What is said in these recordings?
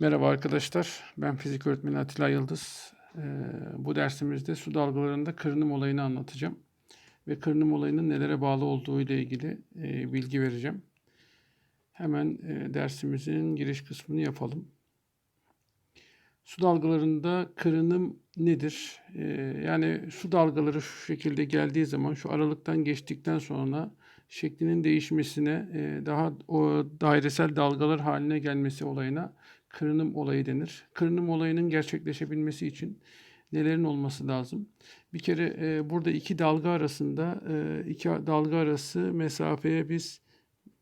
Merhaba arkadaşlar, ben fizik öğretmeni Atilla Yıldız. Ee, bu dersimizde su dalgalarında kırınım olayını anlatacağım. Ve kırınım olayının nelere bağlı olduğu ile ilgili e, bilgi vereceğim. Hemen e, dersimizin giriş kısmını yapalım. Su dalgalarında kırınım nedir? Ee, yani su dalgaları şu şekilde geldiği zaman şu aralıktan geçtikten sonra şeklinin değişmesine, e, daha o dairesel dalgalar haline gelmesi olayına kırınım olayı denir. Kırınım olayının gerçekleşebilmesi için nelerin olması lazım? Bir kere e, burada iki dalga arasında e, iki dalga arası mesafeye biz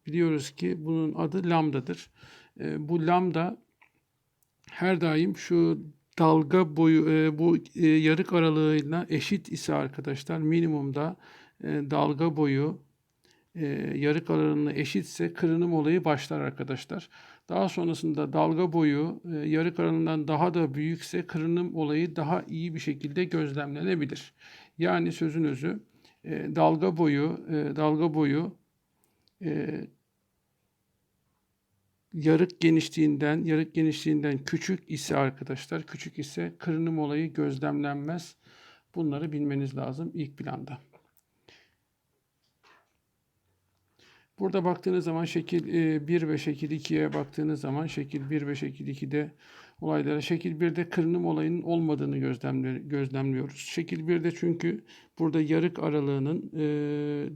biliyoruz ki bunun adı lambdadır. E, bu lambda her daim şu dalga boyu e, bu e, yarık aralığıyla eşit ise arkadaşlar minimumda e, dalga boyu e, yarık aralığına eşitse kırınım olayı başlar arkadaşlar. Daha sonrasında dalga boyu e, yarık aralığından daha da büyükse kırınım olayı daha iyi bir şekilde gözlemlenebilir. Yani sözün özü e, dalga boyu e, dalga boyu e, yarık genişliğinden yarık genişliğinden küçük ise arkadaşlar küçük ise kırınım olayı gözlemlenmez. Bunları bilmeniz lazım ilk planda. Burada baktığınız zaman şekil 1 ve şekil 2'ye baktığınız zaman şekil 1 ve şekil 2'de olaylara şekil 1'de kırınım olayının olmadığını gözlemliyoruz. Şekil 1'de çünkü burada yarık aralığının e,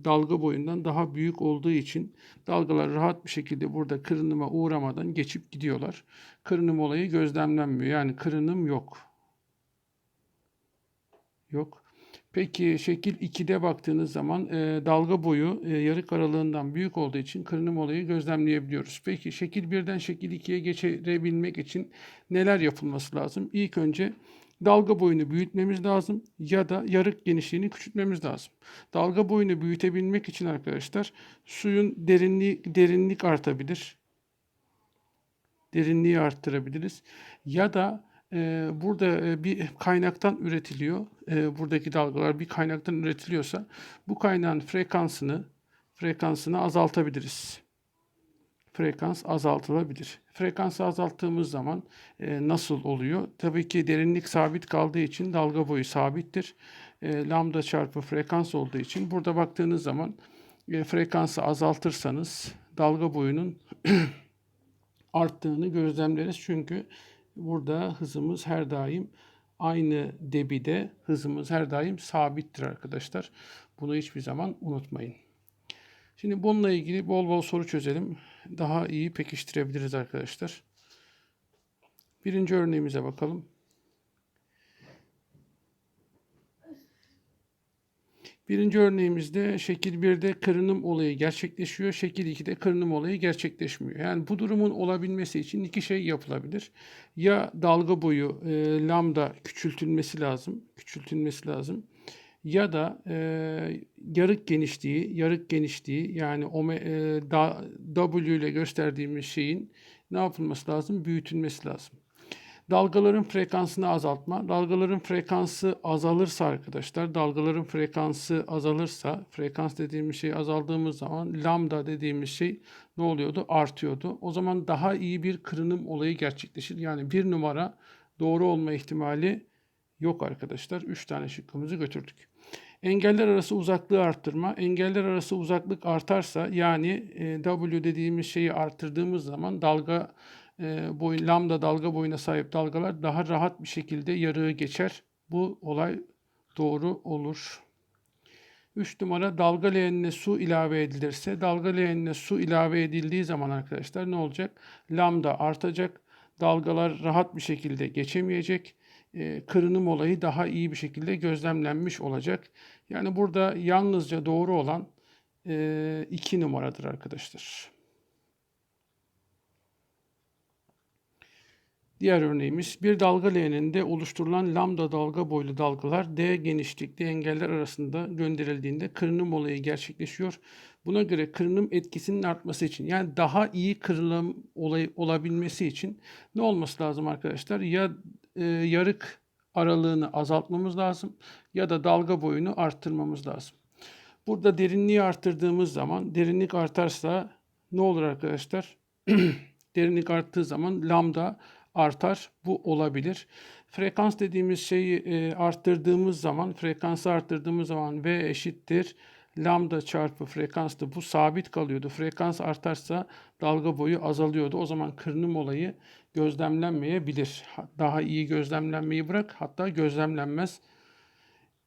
dalga boyundan daha büyük olduğu için dalgalar rahat bir şekilde burada kırınıma uğramadan geçip gidiyorlar. Kırınım olayı gözlemlenmiyor. Yani kırınım yok. Yok. Peki şekil 2'de baktığınız zaman e, dalga boyu e, yarık aralığından büyük olduğu için kırınım olayı gözlemleyebiliyoruz. Peki şekil 1'den şekil 2'ye geçirebilmek için neler yapılması lazım? İlk önce dalga boyunu büyütmemiz lazım ya da yarık genişliğini küçültmemiz lazım. Dalga boyunu büyütebilmek için arkadaşlar suyun derinliği derinlik artabilir. Derinliği arttırabiliriz. Ya da burada bir kaynaktan üretiliyor. Buradaki dalgalar bir kaynaktan üretiliyorsa bu kaynağın frekansını frekansını azaltabiliriz. Frekans azaltılabilir. Frekansı azalttığımız zaman nasıl oluyor? Tabii ki derinlik sabit kaldığı için dalga boyu sabittir. Lambda çarpı frekans olduğu için burada baktığınız zaman frekansı azaltırsanız dalga boyunun arttığını gözlemleriz. Çünkü burada hızımız her daim aynı debide hızımız her daim sabittir arkadaşlar. Bunu hiçbir zaman unutmayın. Şimdi bununla ilgili bol bol soru çözelim. Daha iyi pekiştirebiliriz arkadaşlar. Birinci örneğimize bakalım. Birinci örneğimizde şekil 1'de kırınım olayı gerçekleşiyor. Şekil 2'de kırınım olayı gerçekleşmiyor. Yani bu durumun olabilmesi için iki şey yapılabilir. Ya dalga boyu e, lambda küçültülmesi lazım. Küçültülmesi lazım. Ya da e, yarık genişliği, yarık genişliği yani ome, e, da, W ile gösterdiğimiz şeyin ne yapılması lazım? Büyütülmesi lazım. Dalgaların frekansını azaltma. Dalgaların frekansı azalırsa arkadaşlar, dalgaların frekansı azalırsa, frekans dediğimiz şey azaldığımız zaman lambda dediğimiz şey ne oluyordu? Artıyordu. O zaman daha iyi bir kırınım olayı gerçekleşir. Yani bir numara doğru olma ihtimali yok arkadaşlar. Üç tane şıkkımızı götürdük. Engeller arası uzaklığı arttırma. Engeller arası uzaklık artarsa yani e, W dediğimiz şeyi arttırdığımız zaman dalga e, boy, lambda dalga boyuna sahip dalgalar daha rahat bir şekilde yarığı geçer. Bu olay doğru olur. 3 numara dalga leğenine su ilave edilirse dalga leğenine su ilave edildiği zaman arkadaşlar ne olacak? Lambda artacak. Dalgalar rahat bir şekilde geçemeyecek. E, kırınım olayı daha iyi bir şekilde gözlemlenmiş olacak. Yani burada yalnızca doğru olan 2 e, numaradır arkadaşlar. Diğer örneğimiz bir dalga leğeninde oluşturulan lambda dalga boylu dalgalar D genişlikte engeller arasında gönderildiğinde kırınım olayı gerçekleşiyor. Buna göre kırınım etkisinin artması için yani daha iyi kırılım olayı olabilmesi için ne olması lazım arkadaşlar? Ya e, yarık aralığını azaltmamız lazım ya da dalga boyunu arttırmamız lazım. Burada derinliği arttırdığımız zaman derinlik artarsa ne olur arkadaşlar? derinlik arttığı zaman lambda artar. Bu olabilir. Frekans dediğimiz şeyi e, arttırdığımız zaman, frekansı arttırdığımız zaman V eşittir lambda çarpı frekanstı. Bu sabit kalıyordu. Frekans artarsa dalga boyu azalıyordu. O zaman kırınım olayı gözlemlenmeyebilir. Daha iyi gözlemlenmeyi bırak hatta gözlemlenmez.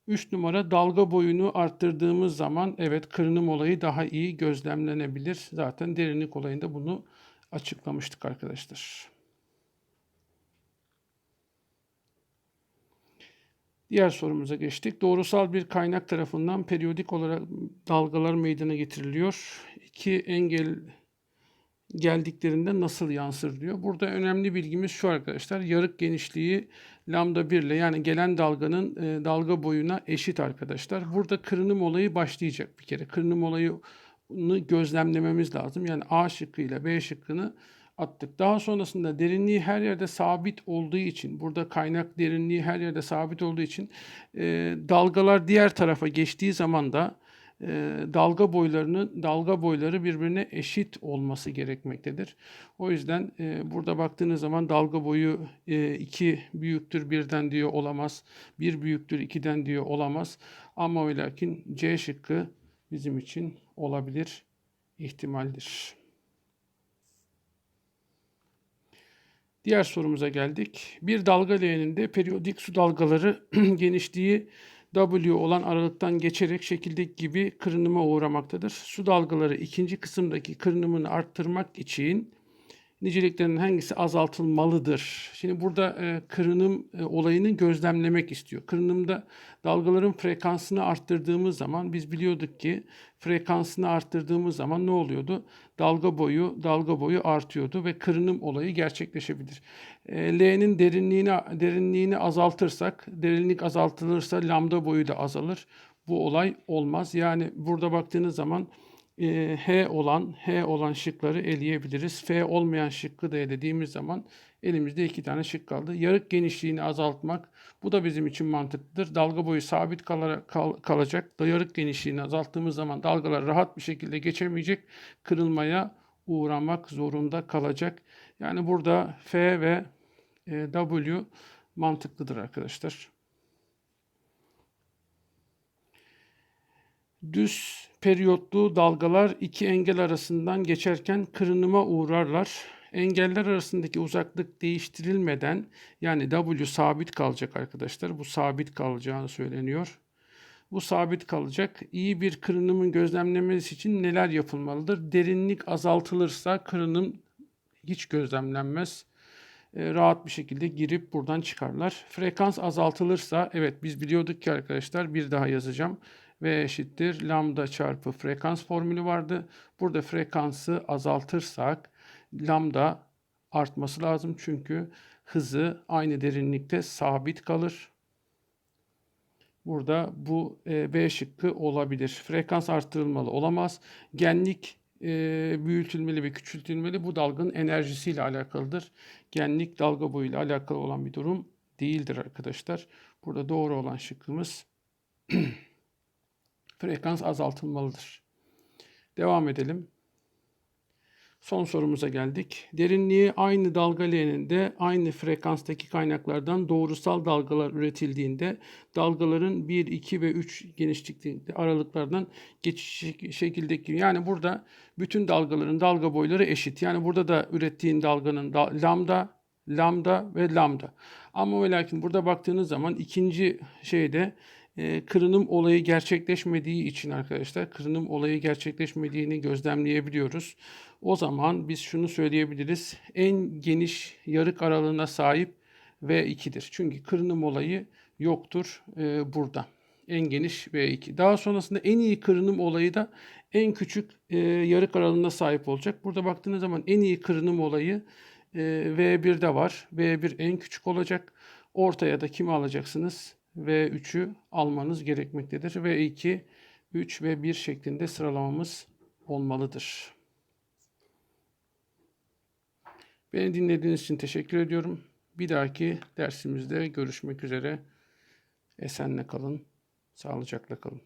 3 numara dalga boyunu arttırdığımız zaman evet kırınım olayı daha iyi gözlemlenebilir. Zaten derinlik olayında bunu açıklamıştık arkadaşlar. Diğer sorumuza geçtik. Doğrusal bir kaynak tarafından periyodik olarak dalgalar meydana getiriliyor. İki engel geldiklerinde nasıl yansır diyor. Burada önemli bilgimiz şu arkadaşlar. Yarık genişliği lambda 1 ile yani gelen dalganın e, dalga boyuna eşit arkadaşlar. Burada kırınım olayı başlayacak bir kere. Kırınım olayını gözlemlememiz lazım. Yani A şıkkı B şıkkını attık. Daha sonrasında derinliği her yerde sabit olduğu için, burada kaynak derinliği her yerde sabit olduğu için e, dalgalar diğer tarafa geçtiği zaman da e, dalga boylarının dalga boyları birbirine eşit olması gerekmektedir. O yüzden e, burada baktığınız zaman dalga boyu 2 e, büyüktür birden diyor olamaz. 1 büyüktür 2'den diyor olamaz. Ama ve lakin C şıkkı bizim için olabilir ihtimaldir. Diğer sorumuza geldik. Bir dalga leğeninde periyodik su dalgaları genişliği W olan aralıktan geçerek şekildeki gibi kırınıma uğramaktadır. Su dalgaları ikinci kısımdaki kırınımını arttırmak için niceliklerinin hangisi azaltılmalıdır? Şimdi burada e, kırınım e, olayını gözlemlemek istiyor. Kırınımda dalgaların frekansını arttırdığımız zaman biz biliyorduk ki frekansını arttırdığımız zaman ne oluyordu? Dalga boyu dalga boyu artıyordu ve kırınım olayı gerçekleşebilir. E, L'nin derinliğini derinliğini azaltırsak, derinlik azaltılırsa lambda boyu da azalır. Bu olay olmaz. Yani burada baktığınız zaman e, H olan H olan şıkları eleyebiliriz. F olmayan şıkkı da elediğimiz zaman elimizde iki tane şık kaldı. Yarık genişliğini azaltmak bu da bizim için mantıklıdır. Dalga boyu sabit kal kal kalacak. Da yarık genişliğini azalttığımız zaman dalgalar rahat bir şekilde geçemeyecek. Kırılmaya uğramak zorunda kalacak. Yani burada F ve e, W mantıklıdır arkadaşlar. Düz periyotlu dalgalar iki engel arasından geçerken kırınıma uğrarlar. Engeller arasındaki uzaklık değiştirilmeden yani W sabit kalacak arkadaşlar. Bu sabit kalacağını söyleniyor. Bu sabit kalacak. İyi bir kırınımın gözlemlenmesi için neler yapılmalıdır? Derinlik azaltılırsa kırınım hiç gözlemlenmez. E, rahat bir şekilde girip buradan çıkarlar. Frekans azaltılırsa evet biz biliyorduk ki arkadaşlar bir daha yazacağım. V eşittir lambda çarpı frekans formülü vardı. Burada frekansı azaltırsak lambda artması lazım çünkü hızı aynı derinlikte sabit kalır. Burada bu e, B şıkkı olabilir. Frekans arttırılmalı olamaz. Genlik e, büyütülmeli ve küçültülmeli. Bu dalganın enerjisiyle alakalıdır. Genlik dalga boyuyla alakalı olan bir durum değildir arkadaşlar. Burada doğru olan şıkkımız frekans azaltılmalıdır. Devam edelim. Son sorumuza geldik. Derinliği aynı dalga leğeninde aynı frekanstaki kaynaklardan doğrusal dalgalar üretildiğinde dalgaların 1, 2 ve 3 genişlikte aralıklardan geçiş şekildeki yani burada bütün dalgaların dalga boyları eşit. Yani burada da ürettiğin dalganın da, lambda, lambda ve lambda. Ama ve lakin burada baktığınız zaman ikinci şeyde e, kırınım olayı gerçekleşmediği için arkadaşlar kırınım olayı gerçekleşmediğini gözlemleyebiliyoruz. O zaman biz şunu söyleyebiliriz. En geniş yarık aralığına sahip V2'dir. Çünkü kırınım olayı yoktur e, burada. En geniş V2. Daha sonrasında en iyi kırınım olayı da en küçük e, yarık aralığına sahip olacak. Burada baktığınız zaman en iyi kırınım olayı e, V1'de var. V1 en küçük olacak. Ortaya da kimi alacaksınız? V3'ü almanız gerekmektedir. V2, 3 ve 1 şeklinde sıralamamız olmalıdır. Beni dinlediğiniz için teşekkür ediyorum. Bir dahaki dersimizde görüşmek üzere. Esenle kalın, sağlıcakla kalın.